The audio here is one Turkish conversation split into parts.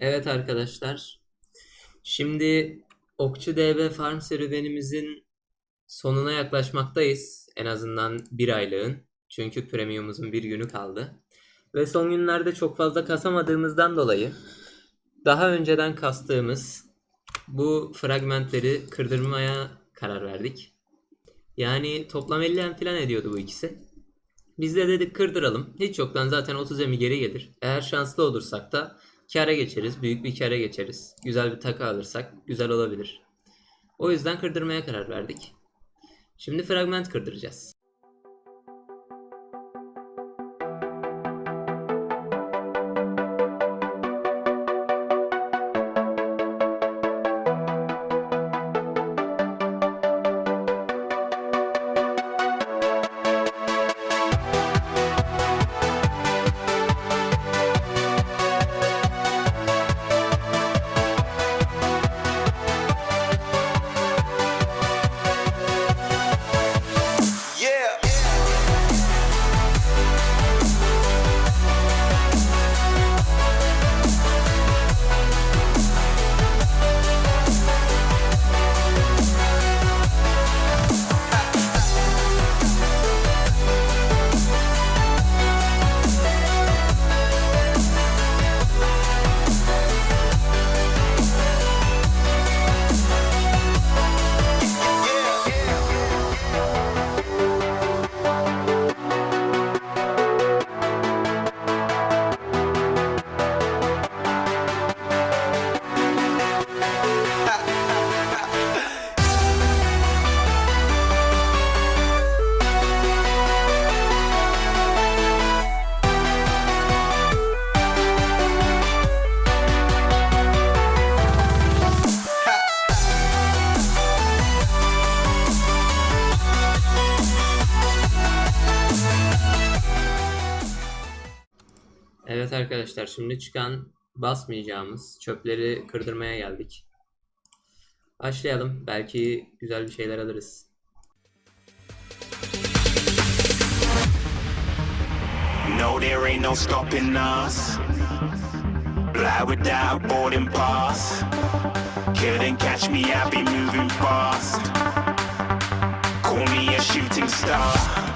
Evet arkadaşlar. Şimdi Okçu DB Farm serüvenimizin sonuna yaklaşmaktayız. En azından bir aylığın. Çünkü premiumumuzun bir günü kaldı. Ve son günlerde çok fazla kasamadığımızdan dolayı daha önceden kastığımız bu fragmentleri kırdırmaya karar verdik. Yani toplam 50 em falan ediyordu bu ikisi. Biz de dedik kırdıralım. Hiç yoktan zaten 30 emi geri gelir. Eğer şanslı olursak da kâra geçeriz. Büyük bir kâra geçeriz. Güzel bir takı alırsak güzel olabilir. O yüzden kırdırmaya karar verdik. Şimdi fragment kırdıracağız. Evet arkadaşlar şimdi çıkan basmayacağımız çöpleri kırdırmaya geldik. Başlayalım. Belki güzel bir şeyler alırız. No, there ain't no stopping us. Fly without boarding pass. Couldn't catch me, I'll be moving fast. Call me a shooting star.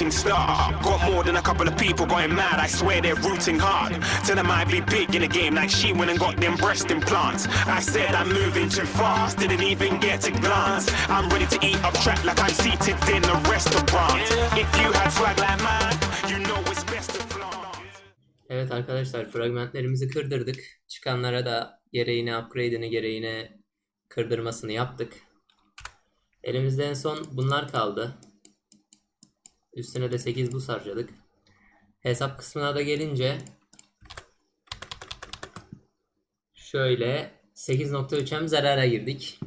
Shooting star. Got more than a couple of people going mad. I swear they're rooting hard. Tell them I'd be big in the game like she went and got them breast implants. I said I'm moving too fast, didn't even get a glance. I'm ready to eat up track like I'm seated in a restaurant. If you had swag like mine, you know it's best to. Evet arkadaşlar fragmentlerimizi kırdırdık. Çıkanlara da gereğine upgrade'ini gereğine kırdırmasını yaptık. Elimizde en son bunlar kaldı. Üstüne de 8 bus harcadık. Hesap kısmına da gelince şöyle 8.3'em zarara girdik.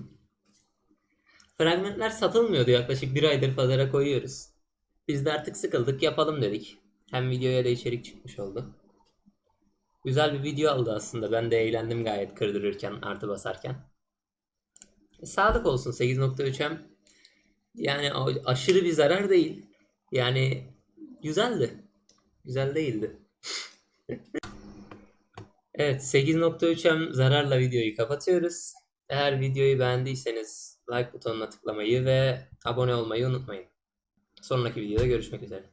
Fragmentler satılmıyordu yaklaşık bir aydır pazara koyuyoruz. Biz de artık sıkıldık yapalım dedik. Hem videoya da içerik çıkmış oldu. Güzel bir video aldı aslında. Ben de eğlendim gayet kırdırırken, artı basarken. E, sağlık olsun 8.3'em. Yani aşırı bir zarar değil. Yani güzeldi. Güzel değildi. evet 8.3'em zararla videoyu kapatıyoruz. Eğer videoyu beğendiyseniz like butonuna tıklamayı ve abone olmayı unutmayın. Sonraki videoda görüşmek üzere.